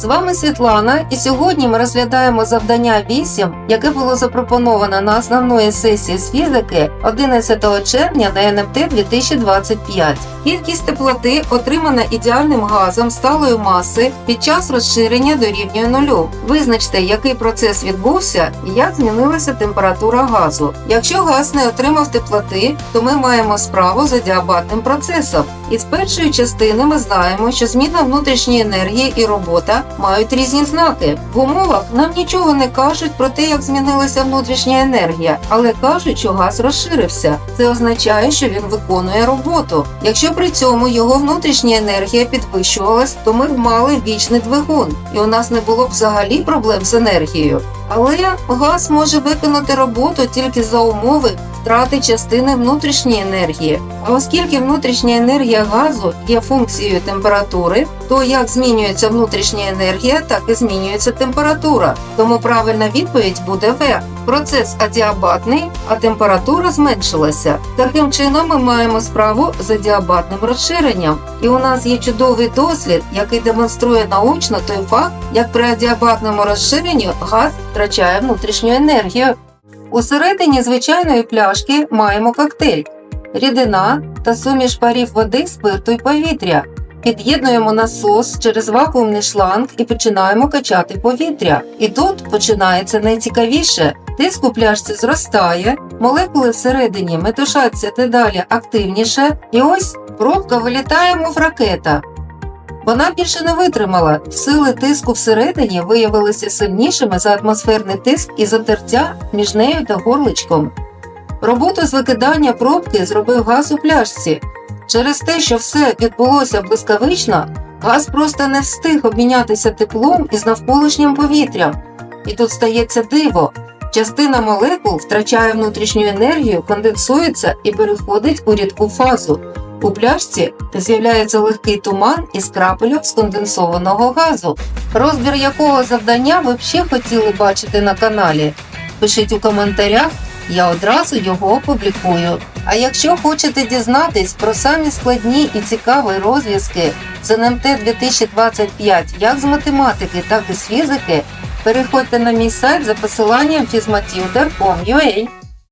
З вами Світлана, і сьогодні ми розглядаємо завдання 8, яке було запропоновано на основної сесії з фізики 11 червня на НМТ 2025. Кількість теплоти отримана ідеальним газом сталої маси під час розширення дорівнює нулю. Визначте, який процес відбувся і як змінилася температура газу. Якщо газ не отримав теплоти, то ми маємо справу з адіабатним процесом. Із першої частини ми знаємо, що зміна внутрішньої енергії і робота мають різні знаки. В умовах нам нічого не кажуть про те, як змінилася внутрішня енергія, але кажуть, що газ розширився. Це означає, що він виконує роботу. Якщо при цьому його внутрішня енергія підвищувалась, то ми б мали вічний двигун, і у нас не було б взагалі проблем з енергією. Але газ може виконати роботу тільки за умови втрати частини внутрішньої енергії. А оскільки внутрішня енергія газу є функцією температури, то як змінюється внутрішня енергія, так і змінюється температура. Тому правильна відповідь буде В. Процес адіабатний, а температура зменшилася. Таким чином ми маємо справу з адіабатним розширенням. І у нас є чудовий дослід, який демонструє научно той факт, як при адіабатному розширенні газ втрачає внутрішню енергію. Усередині звичайної пляшки маємо коктейль, рідина та суміш парів води, спирту й повітря. Під'єднуємо насос через вакуумний шланг і починаємо качати повітря. І тут починається найцікавіше. Тиск у пляшці зростає, молекули всередині метушаться дедалі активніше, і ось пробка вилітає, мов ракета. Вона більше не витримала. Сили тиску всередині виявилися сильнішими за атмосферний тиск і затертя між нею та горличком. Роботу з викидання пробки зробив газ у пляшці. Через те, що все відбулося блискавично, газ просто не встиг обмінятися теплом із навколишнім повітрям. І тут стається диво. Частина молекул втрачає внутрішню енергію, конденсується і переходить у рідку фазу. У пляшці з'являється легкий туман із крапельок сконденсованого газу. Розбір якого завдання ви б ще хотіли бачити на каналі? Пишіть у коментарях, я одразу його опублікую. А якщо хочете дізнатись про самі складні і цікаві розв'язки з НМТ 2025 як з математики, так і з фізики, переходьте на мій сайт за посиланням fizmatilder.com.ua.